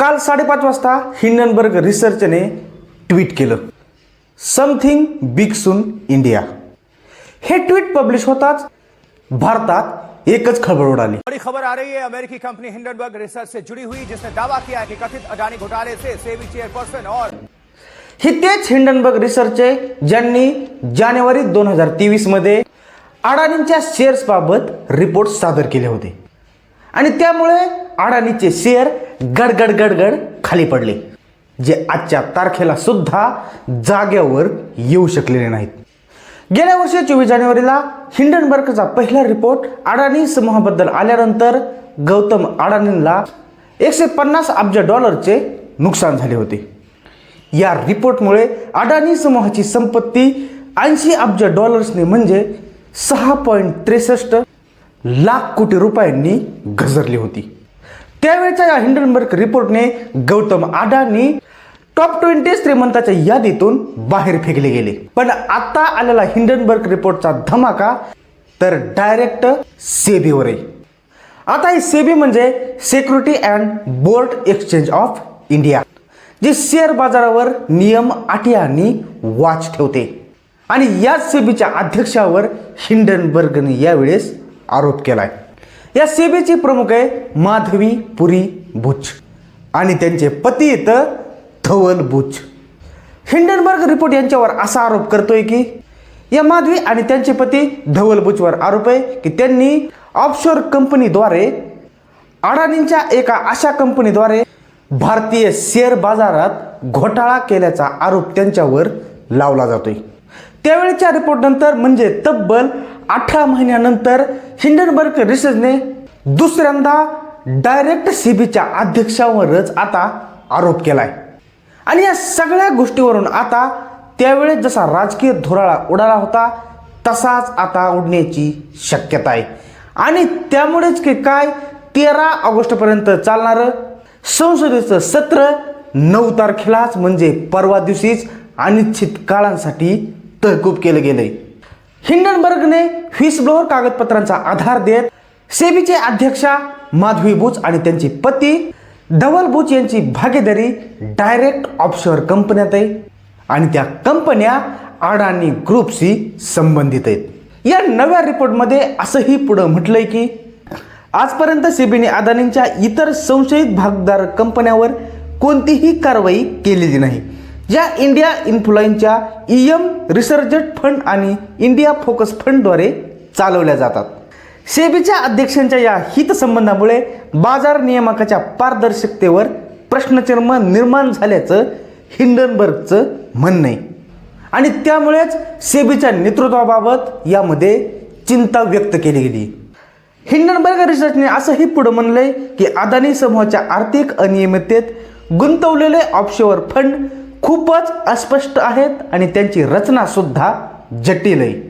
काल साडेपाच वाजता हिंडनबर्ग रिसर्चने ट्विट केलं. Something big soon India. हे ट्विट पब्लिश होताच भारतात एकच खळबळ उडाली. बड़ी खबर आ रही है अमेरिकी कंपनी हिंडनबर्ग रिसर्च से जुड़ी हुई जिसने दावा किया है कि कथित अडानी घोटाले से सेबी चेयरपर्सन और ही तेच हिंडनबर्ग रिसर्चचे ज्यांनी जानेवारी दोन हजार तेवीसमध्ये अडाणींच्या शेअर्स बाबत रिपोर्ट सादर केले होते. आणि त्यामुळे अडाणीचे शेअर गडगड गडगड खाली पडले जे आजच्या तारखेला सुद्धा जाग्यावर येऊ शकलेले नाहीत. गेल्या वर्षी चोवीस जानेवारीला हिंडनबर्गचा पहिला रिपोर्ट अडाणी समूहाबद्दल आल्यानंतर गौतम अडाणींना एकशे पन्नास अब्ज डॉलरचे नुकसान झाले होते. या रिपोर्टमुळे अडाणी समूहाची संपत्ती ऐंशी अब्ज डॉलर्सने म्हणजे सहा पॉईंट त्रेसष्ट लाख कोटी रुपयांनी घसरली होती. त्यावेळच्या या हिंडनबर्ग रिपोर्टने गौतम अडाणी टॉप ट्वेंटी श्रीमंताच्या यादीतून बाहेर फेकले गेले. पण आता आलेला हिंडनबर्ग रिपोर्टचा धमाका तर डायरेक्ट सेबीवर आहे आता ही सेबी म्हणजे security and board exchange of India जे शेअर बाजारावर नियम अटी आणि वाच ठेवते. आणि याच सेबीच्या अध्यक्षावर हिंडनबर्गने यावेळेस आरोप केलाय. या सेबीची प्रमुख आहे माधवी पुरी बुच. आणि त्यांचे पती येतं धवल बुच. हिंडनबर्ग रिपोर्ट यांच्यावर असा आरोप करतोय की या माधवी आणि त्यांचे पती धवल बुचवर आरोप आहे की त्यांनी ऑफशोर कंपनीद्वारे अडाणींच्या एका अशा कंपनीद्वारे भारतीय शेअर बाजारात घोटाळा केल्याचा आरोप त्यांच्यावर लावला जातोय. त्यावेळेच्या रिपोर्टनंतर म्हणजे तब्बल अठरा महिन्यानंतर हिंडनबर्ग रिसर्चने दुसऱ्यांदा डायरेक्ट सीबीच्या अध्यक्षावरच आता आरोप केलाय. आणि या सगळ्या गोष्टीवरून आता त्यावेळेस जसा राजकीय धुराळा उडाला होता तसाच आता उडण्याची शक्यता आहे. आणि त्यामुळेच की काय तेरा ऑगस्टपर्यंत चालणारं संसदेचं सत्र नऊ तारखेलाच म्हणजे परवा दिवशीच अनिश्चित काळांसाठी तहकूब केलं गेलंय. हिंडनबर्गने व्हिसब्लोअर कागदपत्रांचा आधार देत सेबीचे अध्यक्षा माधवी बुच आणि त्यांची पती धवल बुच यांची भागीदारी डायरेक्ट ऑफशोअर कंपन्यात आहे आणि त्या कंपन्या अडाणी ग्रुपशी संबंधित आहेत. या नव्या रिपोर्टमध्ये असंही पुढं म्हटलंय की आजपर्यंत सेबीने अदानींच्या इतर संशयित भागदार कंपन्यावर कोणतीही कारवाई केलेली नाही. या इंडिया इन्फ्लुएन्सच्या ई एम रिसर्जट फंड आणि इंडिया फोकस फंडद्वारे चालवल्या जातात. सेबीच्या अध्यक्षांच्या या हितसंबंधामुळे बाजार नियामकाच्या पारदर्शकतेवर प्रश्नचिन्ह निर्माण झाल्याचं हिंडनबर्गचं म्हणणं आहे आणि त्यामुळेच सेबीच्या नेतृत्वाबाबत यामध्ये चिंता व्यक्त केली गेली. हिंडनबर्ग रिसर्चने असंही पुढं म्हणलंय की अदानी समूहाच्या आर्थिक अनियमिततेत गुंतवलेले ऑफशोअर फंड खूपच अस्पष्ट आहेत आणि त्यांची रचनासुद्धा जटिल आहे.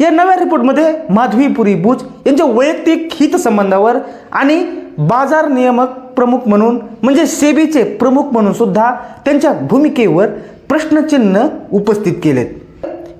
या नव्या रिपोर्टमध्ये माधवीपुरी बुज यांच्या वैयक्तिक हितसंबंधावर आणि बाजार नियामक प्रमुख म्हणून म्हणजे सेबीचे प्रमुख म्हणून सुद्धा त्यांच्या भूमिकेवर प्रश्नचिन्ह उपस्थित केलेत.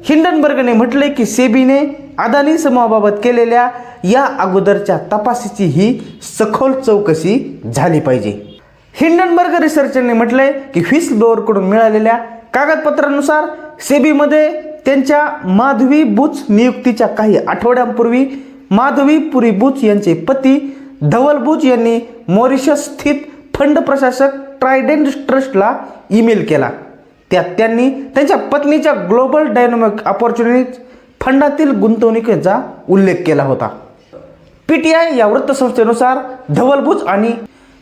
हिंडनबर्गने म्हटले की सेबीने अदानी समूहाबाबत केलेल्या या अगोदरच्या तपासीची ही सखोल चौकशी झाली पाहिजे. हिंडनबर्ग रिसर्चरने म्हटलंय की व्हिसल ब्लोअरकडून मिळालेल्या कागदपत्रानुसार सेबीमध्ये त्यांच्या माधवी बुच नियुक्तीच्या काही आठवड्यांपूर्वी माधवी पुरी बुच यांचे पती धवल बुच यांनी मॉरिशस स्थित फंड प्रशासक ट्रायडेंट ट्रस्टला ईमेल केला. त्यात त्यांनी त्यांच्या पत्नीच्या ग्लोबल डायनॉमिक ऑपॉर्च्युनिटीज फंडातील गुंतवणुकीचा उल्लेख केला होता. पी टी आय या वृत्तसंस्थेनुसार धवल आणि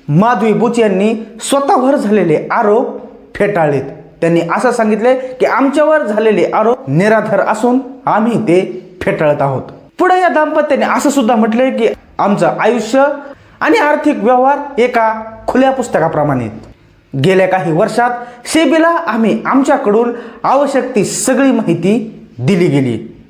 माधवी बुच यांनी स्वतःवर झालेले आरोप फेटाळलेत. त्यांनी असं सांगितले की आमच्यावर झालेले आरोप निराधार असून आम्ही ते फेटाळत आहोत. पुढे या दाम्पत्याने असं सुद्धा म्हटलंय की आमचं आयुष्य आणि आर्थिक व्यवहार एका खुल्या पुस्तकाप्रमाणे गेल्या काही वर्षात सेबीला आम्ही आमच्याकडून आवश्यक ती सगळी माहिती दिली गेली.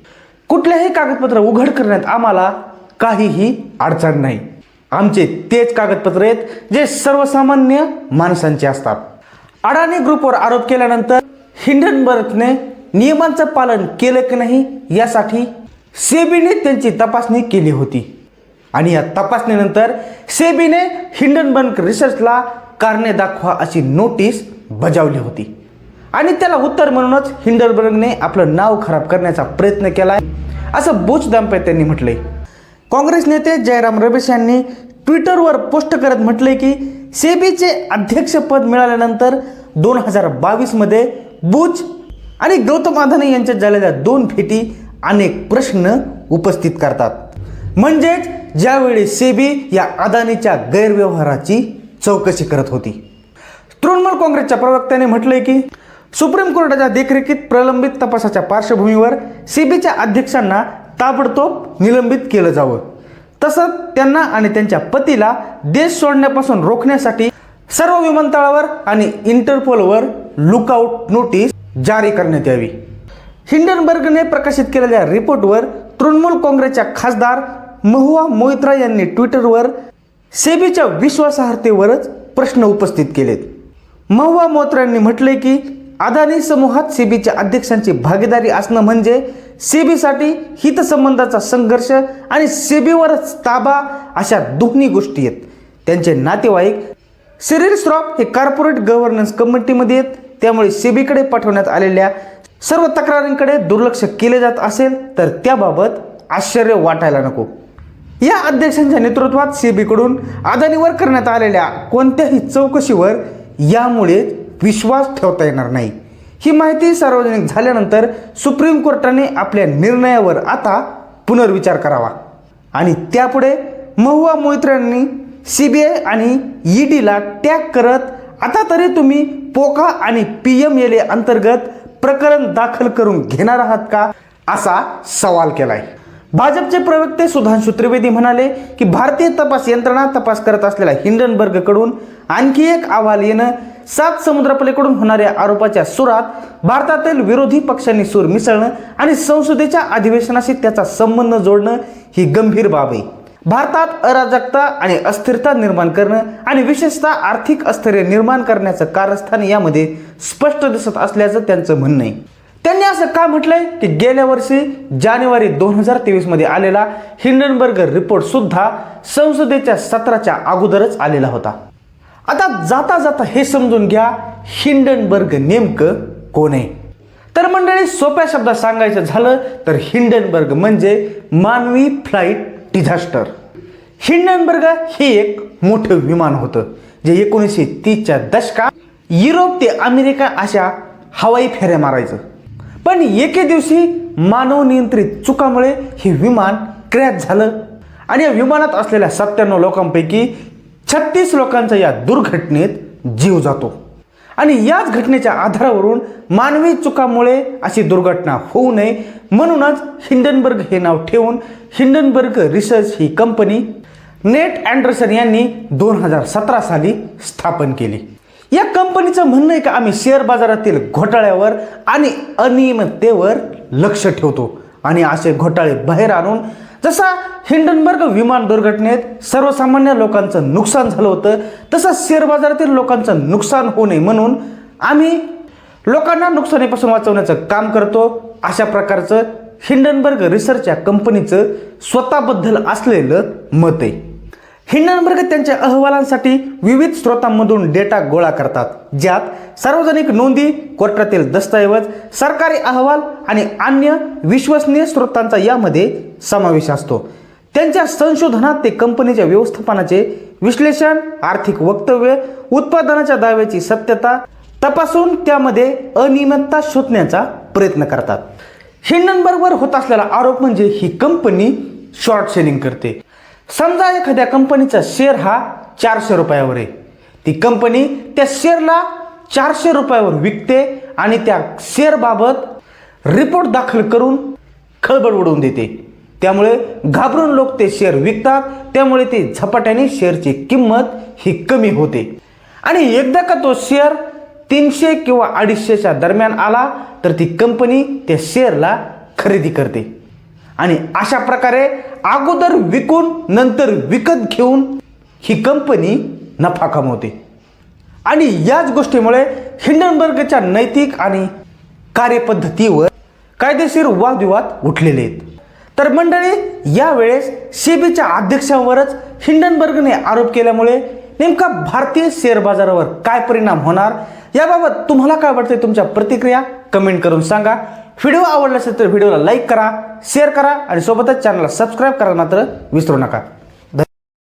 कुठल्याही कागदपत्र उघड करण्यात आम्हाला काहीही अडचण नाही. आमचे तेच कागदपत्र आहेत जे सर्वसामान्य माणसांचे असतात. अडाणी ग्रुपवर आरोप केल्यानंतर हिंडनबर्गने नियमांचं पालन केलं की नाही यासाठी सेबीने त्यांची तपासणी केली होती. आणि या तपासणीनंतर सेबीने हिंडनबर्ग रिसर्चला कारणे दाखवा अशी नोटीस बजावली होती. आणि त्याला उत्तर म्हणूनच हिंडनबर्गने आपलं नाव खराब करण्याचा प्रयत्न केला असं बुच दाम्पत्यांनी म्हटलंय. काँग्रेस नेते जयराम रमेश यांनी ट्विटरवर पोस्ट करत म्हटले की सेबीचे अध्यक्षपद मिळाल्यानंतर दोन हजार बावीसमध्ये बुच आणि गौतम अदानी यांच्यात झालेल्या दोन भेटी अनेक प्रश्न उपस्थित करतात. म्हणजेच ज्यावेळी सेबी या अदानीच्या गैरव्यवहाराची चौकशी करत होती. तृणमूल काँग्रेसच्या प्रवक्त्याने म्हटलंय की सुप्रीम कोर्टाच्या देखरेखीत प्रलंबित तपासाच्या पार्श्वभूमीवर सीबीच्या अध्यक्षांना ताबडतोब निलंबित केलं जावं. तसंच त्यांना आणि त्यांच्या पतीला देश सोडण्यापासून रोखण्यासाठी सर्व विमानतळावर आणि इंटरपोलवर लुकआउट नोटीस जारी करण्यात यावी. हिंडनबर्गने प्रकाशित केलेल्या रिपोर्टवर तृणमूल काँग्रेसच्या खासदार महुआ मोहित्रा यांनी ट्विटरवर सेबीच्या विश्वासार्हतेवरच प्रश्न उपस्थित केलेत. महुआ मोत्रा यांनी म्हटले की अदानी समूहात सेबीच्या अध्यक्षांची भागीदारी असणं म्हणजे सेबीसाठी हितसंबंधाचा संघर्ष आणि सेबीवरच ताबा अशा दोन्ही गोष्टी आहेत. त्यांचे नातेवाईक सिरिल श्रॉफ हे कॉर्पोरेट गव्हर्नन्स कमिटीमध्ये आहेत. त्यामुळे सेबीकडे पाठवण्यात आलेल्या सर्व तक्रारींकडे दुर्लक्ष केले जात असेल तर त्याबाबत आश्चर्य वाटायला नको. या अध्यक्षांच्या नेतृत्वात सेबीकडून अदानीवर करण्यात आलेल्या कोणत्याही चौकशीवर यामुळे विश्वास ठेवता येणार नाही. ही माहिती सार्वजनिक झाल्यानंतर सुप्रीम कोर्टाने आपल्या निर्णयावर आता पुनर्विचार करावा. आणि त्यापुढे महुआ मोहित्र्यांनी सी बी आय आणि ई डीला टॅग करत आता तरी तुम्ही पोका आणि पी एम एल ए अंतर्गत प्रकरण दाखल करून घेणार आहात का असा सवाल केलाय. भाजपचे प्रवक्ते सुधांशु त्रिवेदी म्हणाले की भारतीय तपास यंत्रणा तपास करत असलेल्या हिंडनबर्गकडून आणखी एक अहवाल येणं सात समुद्रापलीकडून होणाऱ्या आरोपाच्या सुरात भारतातील विरोधी पक्षांनी सूर मिसळणं आणि संसदेच्या अधिवेशनाशी त्याचा संबंध जोडणं ही गंभीर बाब आहे. भारतात अराजकता आणि अस्थिरता निर्माण करणं आणि विशेषतः आर्थिक अस्थिर्य निर्माण करण्याचं कारस्थान यामध्ये स्पष्ट दिसत असल्याचं त्यांचं म्हणणं आहे. त्यांनी असं का म्हटलंय? की गेल्या वर्षी जानेवारी दोन हजार तेवीसमध्ये आलेला हिंडनबर्गर रिपोर्ट सुद्धा संसदेच्या सत्राच्या अगोदरच आलेला होता. आता जाता जाता हे समजून घ्या हिंडनबर्ग नेमकं कोण आहे? तर मंडळी सोप्या शब्दात सांगायचं झालं तर हिंडनबर्ग म्हणजे मानवी फ्लाईट डिझास्टर. हिंडनबर्ग हे एक मोठं विमान होतं जे एकोणीसशे तीसच्या दशकात युरोप ते अमेरिका अशा हवाई फेऱ्या मारायचं. पण एके दिवशी मानव नियंत्रित चुकामुळे हे विमान क्रॅश झालं. आणि या विमानात असलेल्या सत्त्याण्णव लोकांपैकी छत्तीस लोकांचा या दुर्घटनेत जीव जातो. आणि याच घटनेच्या आधारावरून मानवी चुकामुळे अशी दुर्घटना होऊ नये. म्हणूनच हिंडनबर्ग हे नाव ठेवून हिंडनबर्ग रिसर्च ही कंपनी नेट अँडरसन यांनी दोन हजार सतरा साली स्थापन केली. या कंपनीचं म्हणणं आहे का आम्ही शेअर बाजारातील घोटाळ्यावर आणि अनियमिततेवर लक्ष ठेवतो आणि असे घोटाळे बाहेर आणून जसा हिंडनबर्ग विमान दुर्घटनेत सर्वसामान्य लोकांचं नुकसान झालं होतं तसं शेअर बाजारातील लोकांचं नुकसान होऊ नये म्हणून आम्ही लोकांना नुकसानीपासून वाचवण्याचं काम करतो. अशा प्रकारचं हिंडनबर्ग रिसर्च या कंपनीचं स्वतःबद्दल असलेलं मत आहे. हिंडनबर्ग त्यांच्या अहवालांसाठी विविध स्रोतांमधून डेटा गोळा करतात ज्यात सार्वजनिक नोंदी कोर्टातील दस्तऐवज सरकारी अहवाल आणि अन्य विश्वसनीय स्रोतांचा यामध्ये समावेश असतो. त्यांच्या संशोधनात ते कंपनीच्या व्यवस्थापनाचे विश्लेषण आर्थिक वक्तव्य उत्पादनाच्या दाव्याची सत्यता तपासून त्यामध्ये अनियमितता शोधण्याचा प्रयत्न करतात. हिंडनबर्गवर होत असलेला आरोप म्हणजे ही कंपनी शॉर्ट सेलिंग करते. समजा एखाद्या कंपनीचा शेअर हा चारशे रुपयावर आहे. ती कंपनी त्या शेअरला चारशे रुपयावर विकते आणि त्या शेअरबाबत रिपोर्ट दाखल करून खळबळ उडवून देते. त्यामुळे घाबरून लोक ते शेअर विकतात त्यामुळे ते झपाट्याने शेअरची किंमत ही कमी होते. आणि एकदा का तो शेअर तीनशे किंवा अडीचशेच्या दरम्यान आला तर ती कंपनी त्या शेअरला खरेदी करते. आणि अशा प्रकारे अगोदर विकून नंतर विकत घेऊन ही कंपनी नफा कमवते. आणि याच गोष्टीमुळे हिंडनबर्गच्या नैतिक आणि कार्यपद्धतीवर कायदेशीर वादविवाद उठलेले आहेत. तर मंडळी यावेळेस सेबीच्या अध्यक्षांवरच हिंडनबर्गने आरोप केल्यामुळे नेमका भारतीय शेअर बाजारावर काय परिणाम होणार याबाबत तुम्हाला काय वाटते तुमच्या प्रतिक्रिया कमेंट करून सांगा. व्हिडिओ आवडला असेल तर व्हिडिओला लाईक करा शेअर करा आणि सोबतच चॅनलला सबस्क्राईब करा मात्र विसरू नका.